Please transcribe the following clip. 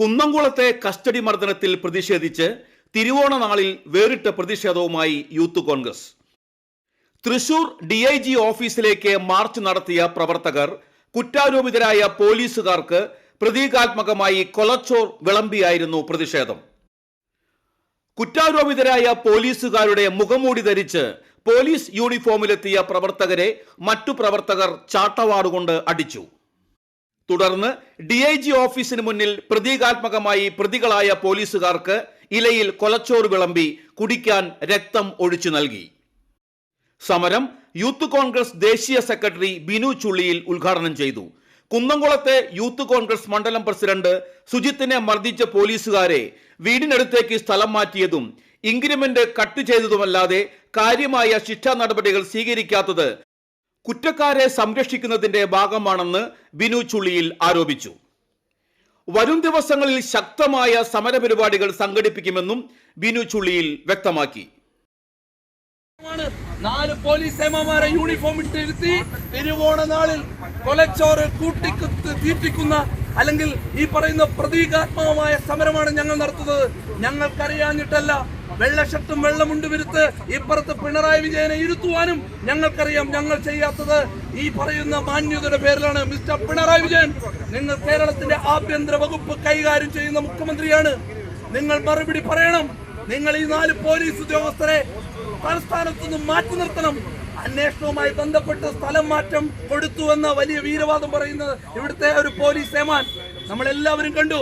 കുന്നംകുളത്തെ custody മർദ്ദനത്തിൽ പ്രതിഷേധിച്ച് തിരുവോണ നാളിൽ വേറിട്ട പ്രതിഷേധവുമായി youth congress. Thrissur D I G ഓഫീസിലേക്ക് മാർച്ച് നടത്തിയ പ്രവർത്തകർ കുറ്റാരോപിതരായ പോലീസുകാർക്ക് പ്രതീകാത്മകമായി കൊലച്ചോർ വിളമ്പിയായിരുന്നു പ്രതിഷേധം. കുറ്റാരോപിതരായ പോലീസുകാരുടെ മുഖമൂടി ധരിച്ച് പോലീസ് യൂണിഫോമിലെത്തിയ പ്രവർത്തകരെ മറ്റു പ്രവർത്തകർ ചാട്ടവാറുകൊണ്ട് അടിച്ചു. തുടർന്ന് ഡി ഐ ജി ഓഫീസിന് മുന്നിൽ പ്രതീകാത്മകമായി പ്രതികളായ പോലീസുകാർക്ക് ഇലയിൽ കൊലച്ചോറ് വിളമ്പി കുടിക്കാൻ രക്തം ഒഴിച്ചു നൽകി. സമരം യൂത്ത് കോൺഗ്രസ് ദേശീയ സെക്രട്ടറി ബിനു ചുള്ളിയിൽ ഉദ്ഘാടനം ചെയ്തു. കുന്നംകുളത്തെ യൂത്ത് കോൺഗ്രസ് മണ്ഡലം പ്രസിഡന്റ് സുജിത്തിനെ മർദ്ദിച്ച പോലീസുകാരെ വീടിനടുത്തേക്ക് സ്ഥലം മാറ്റിയതും ഇൻക്രിമെന്റ് കട്ട് ചെയ്തതുമല്ലാതെ കാര്യമായ ശിക്ഷാ നടപടികൾ സ്വീകരിക്കാത്തത് കുറ്റക്കാരെ സംരക്ഷിക്കുന്നതിന്റെ ഭാഗമാണെന്ന് ബിനു ചുള്ളിയിൽ ആരോപിച്ചു. വരും ദിവസങ്ങളിൽ ശക്തമായ സമരപരിപാടികൾ സംഘടിപ്പിക്കുമെന്നും ബിനു ചുള്ളിയിൽ വ്യക്തമാക്കി. നാല് പോലീസ് സേമാമാരെ യൂണിഫോം ഇട്ടിരുത്തി തിരുവോണ നാളിൽ കൊലച്ചോറ് കൂട്ടിക്കുത്ത് തീറ്റിക്കുന്ന അല്ലെങ്കിൽ ഈ പറയുന്ന പ്രതീകാത്മകമായ സമരമാണ് ഞങ്ങൾ നടത്തുന്നത്. ഞങ്ങൾക്കറിയാഞ്ഞിട്ടല്ല വെള്ളക്ഷത്തും വെള്ളമുണ്ട് വിരുത്ത് ഇപ്പുറത്ത് പിണറായി വിജയനെ ഇരുത്തുവാനും ഞങ്ങൾക്കറിയാം ഞങ്ങൾ ചെയ്യാത്തത്. ഈ പറയുന്ന മാന്യതയുടെ പേരിലാണ് മിസ്റ്റർ പിണറായി വിജയൻ. നിങ്ങൾ കേരളത്തിന്റെ ആഭ്യന്തര വകുപ്പ് കൈകാര്യം ചെയ്യുന്ന മുഖ്യമന്ത്രിയാണ്. നിങ്ങൾ മറുപടി പറയണം. നിങ്ങൾ ഈ നാല് പോലീസ് ഉദ്യോഗസ്ഥരെ തലസ്ഥാനത്തുനിന്ന് മാറ്റി നിർത്തണം. അന്വേഷണവുമായി ബന്ധപ്പെട്ട് സ്ഥലം മാറ്റം കൊടുത്തുവെന്ന വലിയ വീരവാദം പറയുന്നത് ഇവിടുത്തെ ഒരു പോലീസ് സേമാൻ നമ്മളെല്ലാവരും കണ്ടു.